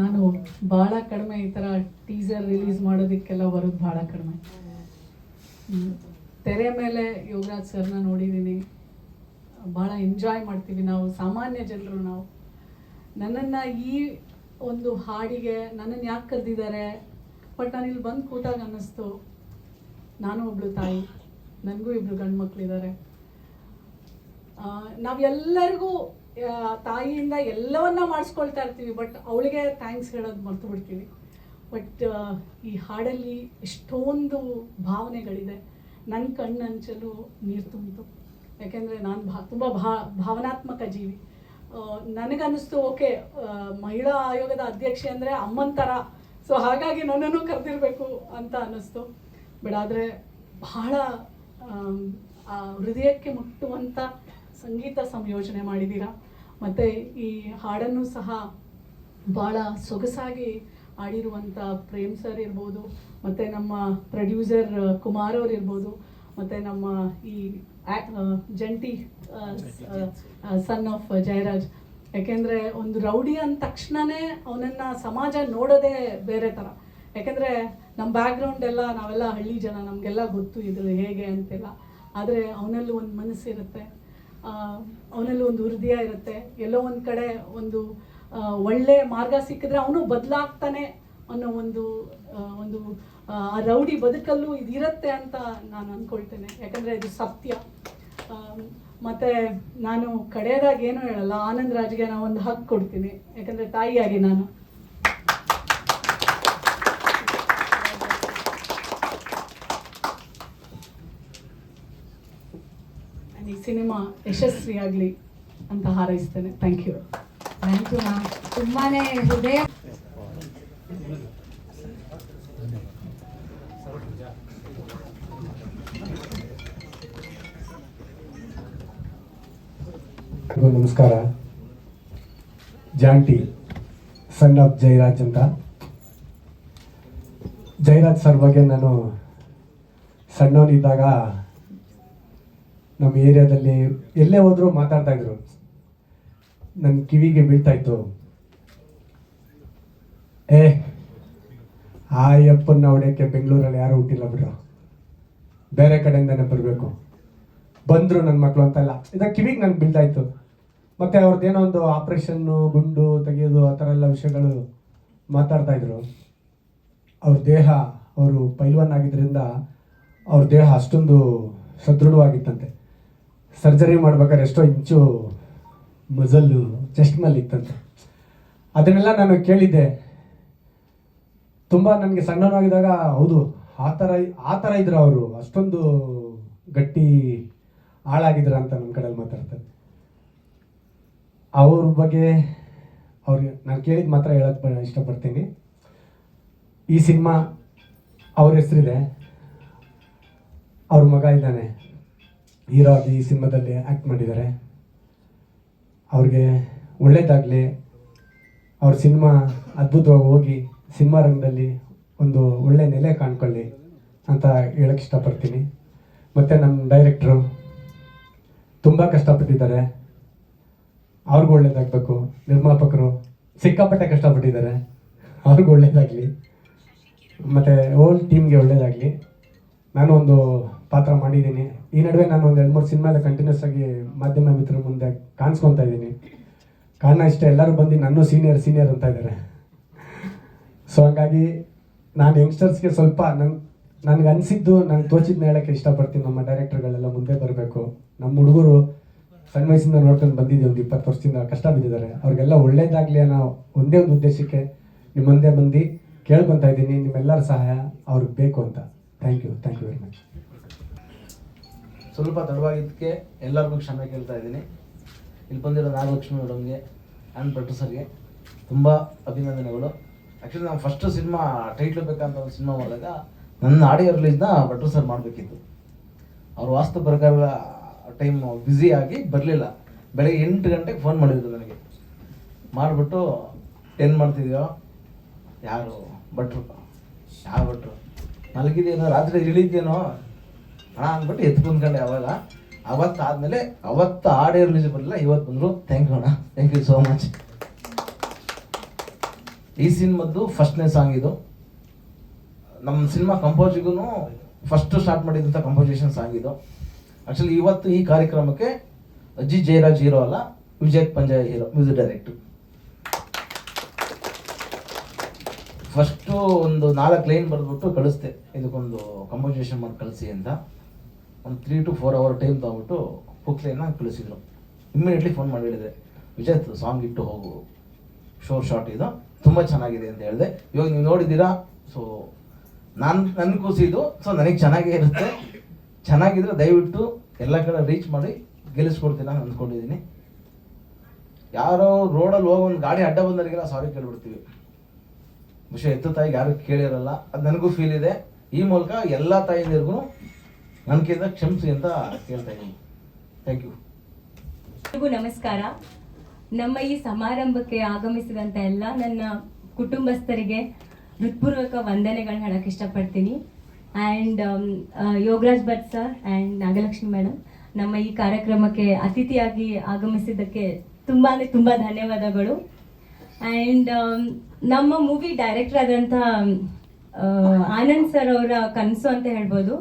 ನಾನು ಭಾಳ ಕಡಿಮೆ ಈ ಥರ ಟೀಸರ್ ರಿಲೀಸ್ ಮಾಡೋದಕ್ಕೆಲ್ಲ ಬರೋದು ಭಾಳ ಕಡಿಮೆ. ತೆರೆ ಮೇಲೆ ಯೋಗರಾಜ್ ಸರ್ನ ನೋಡಿದ್ದೀನಿ ಭಾಳ ಎಂಜಾಯ್ ಮಾಡ್ತೀವಿ ನಾವು, ಸಾಮಾನ್ಯ ಜನರು ನಾವು. ನನ್ನನ್ನು ಈ ಒಂದು ಹಾಡಿಗೆ ನನ್ನನ್ನು ಯಾಕೆ ಕರೆದಿದ್ದಾರೆ? ಬಟ್ ನಾನು ಇಲ್ಲಿ ಬಂದು ಕೂತಾಗ ಅನ್ನಿಸ್ತು. ನಾನು ಒಬ್ಳು ತಾಯಿ, ನನಗೂ ಇಬ್ರು ಗಂಡು ಮಕ್ಕಳಿದ್ದಾರೆ ನಾವೆಲ್ಲರಿಗೂ ತಾಯಿಯಿಂದ ಎಲ್ಲವನ್ನ ಮಾಡಿಸ್ಕೊಳ್ತಾ ಇರ್ತೀವಿ ಬಟ್ ಅವಳಿಗೆ ಥ್ಯಾಂಕ್ಸ್ ಹೇಳೋದು ಮರ್ತು ಬಿಡ್ತೀವಿ. ಬಟ್ ಈ ಹಾಡಲ್ಲಿ ಎಷ್ಟೊಂದು ಭಾವನೆಗಳಿದೆ. ನನ್ನ ಕಣ್ಣಂಚಲು ನೀರು ತುಂಬಿತು. ಯಾಕೆಂದರೆ ನಾನು ಭಾ, ತುಂಬ ಭಾ, ಭಾವನಾತ್ಮಕ ಜೀವಿ. ನನಗನ್ನಿಸ್ತು, ಓಕೆ ಮಹಿಳಾ ಆಯೋಗದ ಅಧ್ಯಕ್ಷೆ ಅಂದರೆ ಅಮ್ಮನ ಥರ ಸೊ ಹಾಗಾಗಿ ನನ್ನನ್ನು ಕರೆದಿರಬೇಕು ಅಂತ ಅನ್ನಿಸ್ತು. ಬಟ್ ಆದರೆ ಬಹಳ ಹೃದಯಕ್ಕೆ ಮುಟ್ಟುವಂಥ ಸಂಗೀತ ಸಂಯೋಜನೆ ಮಾಡಿದ್ದೀರಾ ಮತ್ತು ಈ ಹಾಡನ್ನು ಸಹ ಭಾಳ ಸೊಗಸಾಗಿ ಆಡಿರುವಂಥ ಪ್ರೇಮ್ ಸರ್ ಇರ್ಬೋದು, ಮತ್ತು ನಮ್ಮ ಪ್ರೊಡ್ಯೂಸರ್ ಕುಮಾರ್ ಅವ್ರು ಇರ್ಬೋದು, ಮತ್ತು ನಮ್ಮ ಈ ಜಂಟಿ ಸನ್ ಆಫ್ ಜಯರಾಜ್. ಯಾಕೆಂದರೆ ಒಂದು ರೌಡಿ ಅಂದ ತಕ್ಷಣವೇ ಅವನನ್ನು ಸಮಾಜ ನೋಡೋದೇ ಬೇರೆ ಥರ ಯಾಕೆಂದರೆ ನಮ್ಮ ಬ್ಯಾಕ್ಗ್ರೌಂಡ್ ಎಲ್ಲ ನಾವೆಲ್ಲ ಹಳ್ಳಿ ಜನ, ನಮಗೆಲ್ಲ ಗೊತ್ತು ಇದು ಹೇಗೆ ಅಂತೆಲ್ಲ. ಆದರೆ ಅವನಲ್ಲೂ ಒಂದು ಮನಸ್ಸಿರುತ್ತೆ. ಅವನಲ್ಲಿ ಒಂದು ಹೃದಯ ಇರುತ್ತೆ. ಎಲ್ಲೋ ಒಂದು ಕಡೆ ಒಂದು ಒಳ್ಳೆ ಮಾರ್ಗ ಸಿಕ್ಕಿದ್ರೆ ಅವನು ಬದಲಾಗ್ತಾನೆ ಅನ್ನೋ ಒಂದು ಒಂದು, ಆ, ರೌಡಿ ಬದುಕಲ್ಲೂ ಇದಿರುತ್ತೆ ಅಂತ ನಾನು ಅಂದ್ಕೊಳ್ತೇನೆ ಯಾಕಂದರೆ ಇದು ಸತ್ಯ. ಮತ್ತು ಮತ್ತೆ ನಾನು ಕಡೆಯದಾಗಿ ಏನೂ ಹೇಳಲ್ಲ. ಆನಂದ್ ರಾಜ್ಗೆ ನಾನು ಒಂದು ಹಕ್ಕು ಕೊಡ್ತೀನಿ. ಯಾಕಂದರೆ ತಾಯಿಯಾಗಿ ನಾನು And ಈ ಸಿನಿಮಾ ಯಶಸ್ವಿಯಾಗಲಿ ಅಂತ ಹಾರೈಸ್ತೇನೆ. Thank you thank you ma'am ತುಂಬಾನೇ ಹೃದಯ ನಮಸ್ಕಾರ. ಜಾಂಟಿ ಸನ್ ಆಫ್ ಜೈರಾಜ್ ಅಂತ. ಜೈರಾಜ್ ಸರ್ ಬಗ್ಗೆ ನಾನು ಸಣ್ಣವನಿದ್ದಾಗ ನಮ್ಮ ಏರಿಯಾದಲ್ಲಿ ಎಲ್ಲೇ ಹೋದರೂ ಮಾತಾಡ್ತಾ ಇದ್ರು. ನನ್ನ ಕಿವಿಗೆ ಬೀಳ್ತಾ ಇತ್ತು. ಏ ಆ ಯಪ್ಪನ್ನ ಹೊಡೆಯೋಕ್ಕೆ ಬೆಂಗಳೂರಲ್ಲಿ ಯಾರು ಹುಟ್ಟಿಲ್ಲ ಬಿಡ್ರು. ಬೇರೆ ಕಡೆಯಿಂದನೇ ಬರಬೇಕು. ಬಂದರು ನನ್ನ ಮಕ್ಕಳು ಅಂತೆಲ್ಲ ಇದಾಗ ಕಿವಿಗೆ ನನಗೆ ಬೀಳ್ತಾ ಇತ್ತು. ಮತ್ತು ಅವ್ರದ್ದೇನೋ ಒಂದು ಆಪ್ರೇಷನ್ನು ಗುಂಡು ತೆಗೆಯೋದು ಆ ಥರ ಎಲ್ಲ ವಿಷಯಗಳು ಮಾತಾಡ್ತಾ ಇದ್ರು. ಅವ್ರ ದೇಹ, ಅವರು ಪೈಲ್ವನ್ ಆಗಿದ್ದರಿಂದ ಅವ್ರ ದೇಹ ಅಷ್ಟೊಂದು ಸದೃಢವಾಗಿತ್ತಂತೆ. ಸರ್ಜರಿ ಮಾಡ್ಬೇಕಾದ್ರೆ ಎಷ್ಟೋ ಇಂಚು ಮಜಲ್ಲು ಚೆಸ್ಟ್ ಮೇಲೆ ಇತ್ತಂತೆ. ಅದನ್ನೆಲ್ಲ ನಾನು ಕೇಳಿದ್ದೆ. ತುಂಬ ನನಗೆ ಸಣ್ಣವಾಗಿದ್ದಾಗ ಹೌದು, ಆ ಥರ ಆ ಥರ ಇದ್ರು ಅವರು. ಅಷ್ಟೊಂದು ಗಟ್ಟಿ ಹಾಳಾಗಿದ್ರ ಅಂತ ನನ್ನ ಕಡೆಯಲ್ಲಿ ಮಾತಾಡ್ತಾರೆ. ಅವ್ರ ಬಗ್ಗೆ ಅವ್ರಿಗೆ ನಾನು ಕೇಳಿದ ಮಾತ್ರ ಹೇಳಕ್ಕೆ ಇಷ್ಟಪಡ್ತೀನಿ. ಈ ಸಿನಿಮಾ ಅವ್ರ ಹೆಸರಿದೆ. ಅವ್ರ ಮಗ ಇದ್ದಾನೆ. ಹೀರೋ ಆಗಿ ಈ ಸಿನಿಮಾದಲ್ಲಿ ಆ್ಯಕ್ಟ್ ಮಾಡಿದ್ದಾರೆ. ಅವ್ರಿಗೆ ಒಳ್ಳೇದಾಗಲಿ, ಅವ್ರ ಸಿನಿಮಾ ಅದ್ಭುತವಾಗಿ ಹೋಗಿ ಸಿನಿಮಾ ರಂಗದಲ್ಲಿ ಒಂದು ಒಳ್ಳೆ ನೆಲೆ ಕಾಣ್ಕೊಳ್ಳಿ ಅಂತ ಹೇಳಕ್ಕೆ ಇಷ್ಟಪಡ್ತೀನಿ. ಮತ್ತು ನಮ್ಮ ಡೈರೆಕ್ಟ್ರು ತುಂಬ ಕಷ್ಟಪಟ್ಟಿದ್ದಾರೆ. ಅವ್ರಿಗೂ ಒಳ್ಳೇದಾಗಬೇಕು. ನಿರ್ಮಾಪಕರು ಸಿಕ್ಕಾಪಟ್ಟೆ ಕಷ್ಟಪಟ್ಟಿದ್ದಾರೆ. ಅವ್ರಿಗೂ ಒಳ್ಳೇದಾಗಲಿ. ಮತ್ತು ಓಲ್ ಟೀಮ್ಗೆ ಒಳ್ಳೇದಾಗಲಿ. ನಾನು ಒಂದು ಪಾತ್ರ ಮಾಡಿದ್ದೀನಿ. ಈ ನಡುವೆ ನಾನು ಒಂದು ಎರಡು ಮೂರು ಸಿನಿಮಾದ ಕಂಟಿನ್ಯೂಸ್ ಆಗಿ ಮಾಧ್ಯಮ ಮಿತ್ರರ ಮುಂದೆ ಕಾಣಿಸ್ಕೊತಾ ಇದ್ದೀನಿ. ಕಾರಣ ಇಷ್ಟೇ, ಎಲ್ಲರೂ ಬಂದು ನನ್ನ ಸೀನಿಯರ್ ಸೀನಿಯರ್ ಅಂತ ಇದ್ದಾರೆ. ಸೊ ಹಂಗಾಗಿ ನಾನು ಯಂಗ್ಸ್ಟರ್ಸ್ಗೆ ಸ್ವಲ್ಪ ನನ್, ನನಗೆ ಅನಿಸಿದ್ದು ನನಗೆ ತೋಚಿದ್ನ ಹೇಳೋಕ್ಕೆ ಇಷ್ಟಪಡ್ತೀನಿ. ನಮ್ಮ ಡೈರೆಕ್ಟರ್ಗಳೆಲ್ಲ ಮುಂದೆ ಬರಬೇಕು. ನಮ್ಮ ಹುಡುಗರು ಸಣ್ಣ ವಯಸ್ಸಿಂದ ನೋಡ್ಕೊಂಡು ಬಂದಿದ್ದೀವಿ ಒಂದು ಇಪ್ಪತ್ತು ವರ್ಷದಿಂದ ಕಷ್ಟ ಬಿದ್ದಿದ್ದಾರೆ. ಅವ್ರಿಗೆಲ್ಲ ಒಳ್ಳೇದಾಗಲಿ ಅನ್ನೋ ಒಂದೇ ಒಂದು ಉದ್ದೇಶಕ್ಕೆ ನಿಮ್ಮ ಮುಂದೆ ಬಂದು ಕೇಳ್ಕೊತಾ ಇದ್ದೀನಿ. ನಿಮ್ಮೆಲ್ಲರ ಸಹಾಯ ಅವ್ರಿಗೆ ಬೇಕು ಅಂತ. Thank you thank you very much ಸ್ವಲ್ಪ ತಡವಾಗಿದ್ದಕ್ಕೆ ಎಲ್ಲರಿಗೂ ಕ್ಷಮೆ ಕೇಳ್ತಾ ಇದ್ದೀನಿ. ಇಲ್ಲಿ ಬಂದಿರೋ ನಾಗಲಕ್ಷ್ಮಿ ಮೇಡಮ್ಗೆ ಆ್ಯಂಡ್ ಪ್ರೊಡ್ಯೂಸರ್ಗೆ ತುಂಬ ಅಭಿನಂದನೆಗಳು. ಆ್ಯಕ್ಚುಲಿ ನಾವು ಫಸ್ಟ್ ಸಿನಿಮಾ ಟೈಟ್ಲ್ ಬೇಕಂತ ಒಂದು ಸಿನಿಮಾ ಮಾಡಿದಾಗ ನನ್ನ ಆಡಿಯೋ ರಿಲೀಸ್ನ ಪ್ರೊಡ್ಯೂಸರ್ ಮಾಡಬೇಕಿತ್ತು. ಅವ್ರ ವಾಸ್ತು ಪ್ರಕಾರ ಟೈಮ್ ಬ್ಯುಸಿ ಆಗಿ ಬರಲಿಲ್ಲ. ಬೆಳಗ್ಗೆ ಎಂಟು ಗಂಟೆಗೆ ಫೋನ್ ಮಾಡಿದ್ರು ನನಗೆ. ಮಾಡಿಬಿಟ್ಟು ಏನು ಮಾಡ್ತಿದ್ಯೋ? ಯಾರು ಭಟ್ರು? ಯಾವ ಭಟ್ರು? ಮಲಗಿದೇನೋ ರಾತ್ರಿ ಇಳಿದೇನೋ ಹಣ ಅಂದ್ಬಿಟ್ಟು ಎತ್ತು ಕುಂದ್ಕೊಂಡೆ ಅವಾಗ ಅವತ್ತು ಆದಮೇಲೆ ಅವತ್ತು ಆಡಿಯೋ ರಿಲೀಸ್ ಬರಲಿಲ್ಲ, ಇವತ್ತು ಬಂದರು ಥ್ಯಾಂಕ್ ಯು ಅಣ್ಣ ಥ್ಯಾಂಕ್ ಯು ಸೋ ಮಚ್ ಈ ಸಿನಿಮಾದ್ದು ಫಸ್ಟ್ನೇ ಸಾಂಗ್ ಇದು. ನಮ್ಮ ಸಿನಿಮಾ ಕಂಪೋಸಿಗೂ ಫಸ್ಟ್ ಸ್ಟಾರ್ಟ್ ಮಾಡಿದಂಥ ಕಂಪೋಸಿಷನ್ ಸಾಂಗ್ ಇದು. ಆ್ಯಕ್ಚುಲಿ ಇವತ್ತು ಈ ಕಾರ್ಯಕ್ರಮಕ್ಕೆ ಅಜ್ಜಿ ಜಯರಾಜ್ ಹೀರೋ ಅಲ್ಲ, ವಿಜಯ್ ಪಂಜಾಯ್ ಹೀರೋ ಮ್ಯೂಸಿಕ್ ಡೈರೆಕ್ಟರ್ ಫಸ್ಟು ಒಂದು ನಾಲ್ಕು ಲೈನ್ ಬರೆದ್ಬಿಟ್ಟು ಕಳಿಸ್ತೆ ಇದಕ್ಕೊಂದು ಕಂಪೋಸಿಷನ್ ಮಾಡಿ ಕಳಿಸಿ ಅಂತ. ಒಂದು three to four hour time ತಗೊಂಬಿಟ್ಟು hook ಲೈನ್ನ ಕಳಿಸಿದ್ರು. ಇಮ್ಮಿಡಿಯೇಟ್ಲಿ ಫೋನ್ ಮಾಡಿ ಹೇಳಿದೆ, ವಿಜಯ್ ಸಾಂಗ್ ಇಟ್ಟು ಹೋಗು. ಶೋರ್ ಶಾರ್ಟ್ ಇದು. ತುಂಬ ಚೆನ್ನಾಗಿದೆ ಅಂತ ಹೇಳಿದೆ. ಇವಾಗ ನೀವು ನೋಡಿದ್ದೀರಾ? ಸೊ ನಾನು ನನ್ನ ಕೂಸಿದ್ದು. ಸೊ ನನಗೆ ಚೆನ್ನಾಗೇ ಇರುತ್ತೆ. ಚೆನ್ನಾಗಿದ್ರೆ ದಯವಿಟ್ಟು ಎಲ್ಲ ಕಡೆ ರೀಚ್ ಮಾಡಿ ಗೆಲ್ಲಿಸ್ಕೊಡ್ತೀನಿ ನಾನು ಅಂದ್ಕೊಂಡಿದ್ದೀನಿ ಯಾರೋ ರೋಡಲ್ಲಿ ಹೋಗೋ ಒಂದು ಗಾಡಿ ಅಡ್ಡ ಬಂದವರಿಗೆಲ್ಲ ಸಾರಿ ಕೇಳ್ಬಿಡ್ತೀವಿ. ವಿಷಯ ಎತ್ತು ತಾಯಿಗೆ ಯಾರು ಕೇಳಿರಲ್ಲ. ಅದು ನನಗೂ ಫೀಲ್ ಇದೆ. ಈ ಮೂಲಕ ಎಲ್ಲ ನನಗಿಂತ ಕ್ಷಮಿಸಿ ಅಂತ ಇದ್ದೀನಿ. ಥ್ಯಾಂಕ್ ಯು ಎಲ್ರಿಗೂ ನಮಸ್ಕಾರ. ನಮ್ಮ ಈ ಸಮಾರಂಭಕ್ಕೆ ಆಗಮಿಸಿದಂತ ಎಲ್ಲ ನನ್ನ ಕುಟುಂಬಸ್ಥರಿಗೆ ಹೃತ್ಪೂರ್ವಕ ವಂದನೆಗಳನ್ನ ಹೇಳಕ್ಕೆ ಇಷ್ಟಪಡ್ತೀನಿ. And Yogaraj Bhat sir and Nagalakshmi madam ನಮ್ಮ ಈ ಕಾರ್ಯಕ್ರಮಕ್ಕೆ ಅತಿಥಿಯಾಗಿ ಆಗಮಿಸಿದ್ದಕ್ಕೆ ತುಂಬಾ ಅಂದರೆ ತುಂಬ ಧನ್ಯವಾದಗಳು. ಆ್ಯಂಡ್ ನಮ್ಮ ಮೂವಿ ಡೈರೆಕ್ಟರ್ ಆದಂಥ ಆನಂದ್ ಸರ್ ಅವರ ಕನಸು ಅಂತ ಹೇಳ್ಬೋದು.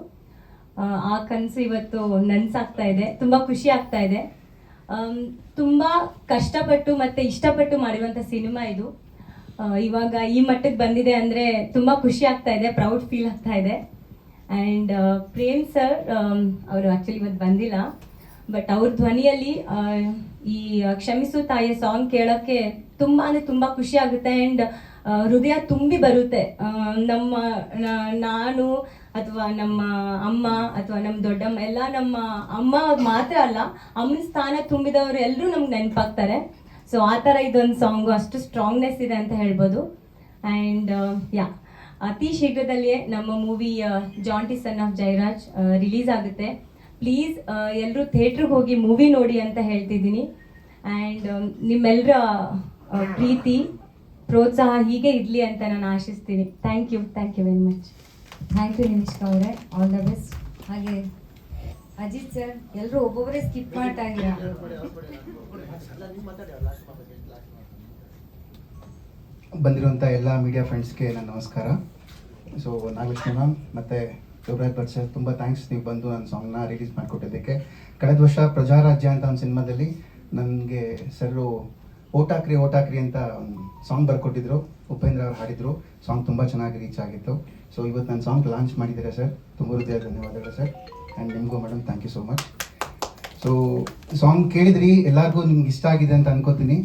ಆ, ಕನಸು ಇವತ್ತು ನನ್ಸಾಗ್ತಾ ಇದೆ. ತುಂಬ ಖುಷಿ ಆಗ್ತಾ ಇದೆ. ತುಂಬ ಕಷ್ಟಪಟ್ಟು ಮತ್ತೆ ಇಷ್ಟಪಟ್ಟು ಮಾಡಿರುವಂಥ ಸಿನಿಮಾ ಇದು. ಇವಾಗ ಈ ಮಟ್ಟಕ್ಕೆ ಬಂದಿದೆ ಅಂದರೆ ತುಂಬ ಖುಷಿ ಆಗ್ತಾ ಇದೆ ಪ್ರೌಡ್ ಫೀಲ್ ಆಗ್ತಾ ಇದೆ. ಆ್ಯಂಡ್ ಪ್ರೇಮ್ ಸರ್ ಅವರು ಆ್ಯಕ್ಚುಲಿ ಇವತ್ತು ಬಂದಿಲ್ಲ. ಬಟ್ ಅವ್ರ ಧ್ವನಿಯಲ್ಲಿ ಈ ಕ್ಷಮಿಸು ತಾಯಿಯ ಸಾಂಗ್ ಕೇಳೋಕ್ಕೆ ತುಂಬ ಅಂದರೆ ತುಂಬ ಖುಷಿ ಆಗುತ್ತೆ. ಆ್ಯಂಡ್ ಹೃದಯ ತುಂಬಿ ಬರುತ್ತೆ. ನಮ್ಮ ನಾನು ಅಥವಾ ನಮ್ಮ ಅಮ್ಮ ಅಥವಾ ನಮ್ಮ ದೊಡ್ಡಮ್ಮ ಎಲ್ಲ ನಮ್ಮ ಅಮ್ಮ ಮಾತ್ರ ಅಲ್ಲ ಅಮ್ಮನ ಸ್ಥಾನ ತುಂಬಿದವರು ಎಲ್ಲರೂ ನಮ್ಗೆ ನೆನಪಾಗ್ತಾರೆ. ಸೊ ಆ ಥರ ಇದೊಂದು ಸಾಂಗು ಅಷ್ಟು ಸ್ಟ್ರಾಂಗ್ನೆಸ್ ಇದೆ ಅಂತ ಹೇಳ್ಬೋದು. ಆ್ಯಂಡ್ ಯಾ ಅತಿ ಶೀಘ್ರದಲ್ಲಿಯೇ ನಮ್ಮ movie Jaanti son of Jayaraj release ಆಗುತ್ತೆ. ಪ್ಲೀಸ್ ಎಲ್ಲರೂ ಥಿಯೇಟ್ರಿಗೆ ಹೋಗಿ ಮೂವಿ ನೋಡಿ ಅಂತ ಹೇಳ್ತಿದ್ದೀನಿ. ಆ್ಯಂಡ್ ನಿಮ್ಮೆಲ್ಲರ ಆ, ಪ್ರೀತಿ ಪ್ರೋತ್ಸಾಹ ಹೀಗೆ ಇರಲಿ ಅಂತ ನಾನು ಆಶಿಸ್ತೀನಿ. Thank you thank you very much thank you Nimishka ಅವರೇ ಆಲ್ ದ ಬೆಸ್ಟ್ ಹಾಗೆ ಅಜಿತ್ ಸರ್ ಎಲ್ಲರೂ ಒಬ್ಬೊಬ್ಬರೇ ಸ್ಕಿಪ್ ಮಾಡ್ತಾ ಇದ್ದೀರಾ? ಬಂದಿರುವಂಥ ಎಲ್ಲ ಮೀಡಿಯಾ ಫ್ರೆಂಡ್ಸ್ಗೆ ನನ್ನ ನಮಸ್ಕಾರ. ಸೊ ನಾಗಲಕ್ಷ್ಮಿ ಮ್ಯಾಮ್ ಮತ್ತು ಯುವರಾಜ್ ಭಟ್ ಸರ್ ತುಂಬ ಥ್ಯಾಂಕ್ಸ್ ನೀವು ಬಂದು ನನ್ನ ಸಾಂಗ್ನ ರಿಲೀಸ್ ಮಾಡಿಕೊಟ್ಟಿದ್ದಕ್ಕೆ. ಕಳೆದ ವರ್ಷ ಪ್ರಜಾರಾಜ್ಯ ಅಂತ ಒಂದು ಸಿನಿಮಾದಲ್ಲಿ ನನಗೆ ಸರ್ ಓಟಾಕ್ರಿ ಓಟಾಕ್ರಿ ಅಂತ ಸಾಂಗ್ ಬರ್ಕೊಟ್ಟಿದ್ರು. ಉಪೇಂದ್ರ ಅವ್ರು ಹಾಡಿದ್ರು. ಸಾಂಗ್ ತುಂಬ ಚೆನ್ನಾಗಿ ರೀಚ್ ಆಗಿತ್ತು. ಸೊ ಇವತ್ತು ನನ್ನ ಸಾಂಗ್ ಲಾಂಚ್ ಮಾಡಿದ್ದೀರಾ ಸರ್ ತುಂಬ ಹೃದಯ ಧನ್ಯವಾದಗಳು ಸರ್ ಆ್ಯಂಡ್ ನಿಮಗೂ madam thank you so much so song ಕೇಳಿದ್ರಿ, ಎಲ್ಲರಿಗೂ ನಿಮ್ಗೆ ಇಷ್ಟ ಆಗಿದೆ ಅಂತ ಅನ್ಕೋತೀನಿ.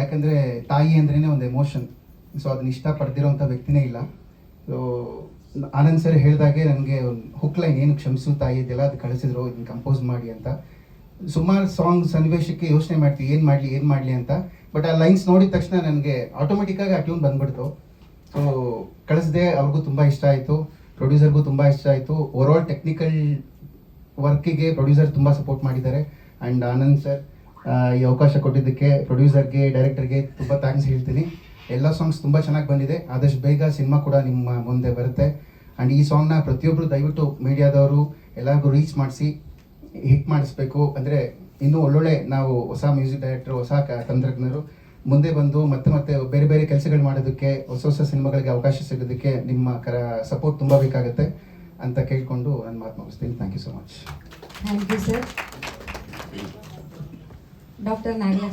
ಯಾಕಂದರೆ ತಾಯಿ ಅಂದ್ರೇ ಒಂದು ಎಮೋಷನ್ ಸೊ ಅದನ್ನ ಇಷ್ಟಪಡ್ದಿರೋಂಥ ವ್ಯಕ್ತಿನೇ ಇಲ್ಲ. ಸೊ ಆನಂದ್ ಸರ್ ಹೇಳಿದಾಗೆ ನನಗೆ ಒಂದು ಹುಕ್ ಲೈನ್ ಏನು ಕ್ಷಮಿಸು ತಾಯಿ ಇದೆಲ್ಲ ಅದು ಕಳಿಸಿದ್ರು, ಇದನ್ನ ಕಂಪೋಸ್ ಮಾಡಿ ಅಂತ. ಸುಮಾರು ಸಾಂಗ್ ಸನ್ನಿವೇಶಕ್ಕೆ ಯೋಚನೆ ಮಾಡ್ತೀವಿ, ಏನು ಮಾಡಲಿ ಏನು ಮಾಡಲಿ ಅಂತ. ಬಟ್ ಆ ಲೈನ್ಸ್ ನೋಡಿದ ತಕ್ಷಣ ನನಗೆ ಆಟೋಮೆಟಿಕ್ಕಾಗಿ ಆ ಟ್ಯೂನ್ ಬಂದ್ಬಿಡ್ತು. ಸೊ ಕಳಿಸ್ದೆ ಅವ್ರಿಗೂ ತುಂಬ ಇಷ್ಟ ಆಯಿತು ಪ್ರೊಡ್ಯೂಸರ್ಗೂ ತುಂಬ ಇಷ್ಟ ಆಯಿತು. ಓವರ್ ಆಲ್ ಟೆಕ್ನಿಕಲ್ ವರ್ಕಿಗೆ ಪ್ರೊಡ್ಯೂಸರ್ ತುಂಬ ಸಪೋರ್ಟ್ ಮಾಡಿದ್ದಾರೆ. ಆ್ಯಂಡ್ ಆನಂದ್ ಸರ್ ಈ ಅವಕಾಶ ಕೊಟ್ಟಿದ್ದಕ್ಕೆ ಪ್ರೊಡ್ಯೂಸರ್ಗೆ ಡೈರೆಕ್ಟರ್ಗೆ ತುಂಬ ಥ್ಯಾಂಕ್ಸ್ ಹೇಳ್ತೀನಿ. ಎಲ್ಲ ಸಾಂಗ್ಸ್ ತುಂಬ ಚೆನ್ನಾಗಿ ಬಂದಿದೆ. ಆದಷ್ಟು ಬೇಗ ಸಿನಿಮಾ ಕೂಡ ನಿಮ್ಮ ಮುಂದೆ ಬರುತ್ತೆ. ಆ್ಯಂಡ್ ಈ ಸಾಂಗ್ನ ಪ್ರತಿಯೊಬ್ಬರು ದಯವಿಟ್ಟು ಮೀಡಿಯಾದವರು ಎಲ್ಲರಿಗೂ ರೀಚ್ ಮಾಡಿಸಿ. ಹಿಟ್ ಮಾಡಿಸ್ಬೇಕು ಅಂದರೆ ಇನ್ನೂ ಒಳ್ಳೊಳ್ಳೆ ನಾವು ಹೊಸ ಮ್ಯೂಸಿಕ್ ಡೈರೆಕ್ಟರ್ ಹೊಸ ತಂತ್ರಜ್ಞರು ಮುಂದೆ ಬಂದು ಮತ್ತೆ ಮತ್ತೆ ಬೇರೆ ಬೇರೆ ಕೆಲಸಗಳು ಮಾಡೋದಕ್ಕೆ, ಹೊಸ ಹೊಸ ಸಿನಿಮಾಗಳಿಗೆ ಅವಕಾಶ ಸಿಗೋದಕ್ಕೆ ನಿಮ್ಮ ಕರ ಸಪೋರ್ಟ್ ತುಂಬ ಬೇಕಾಗುತ್ತೆ ಅಂತ ಕೇಳಿಕೊಂಡು ನನ್ನ ಮಾತು ಮುಗಿಸ್ತೀನಿ. Thank you so much thank you sir doctor Nagalakshmi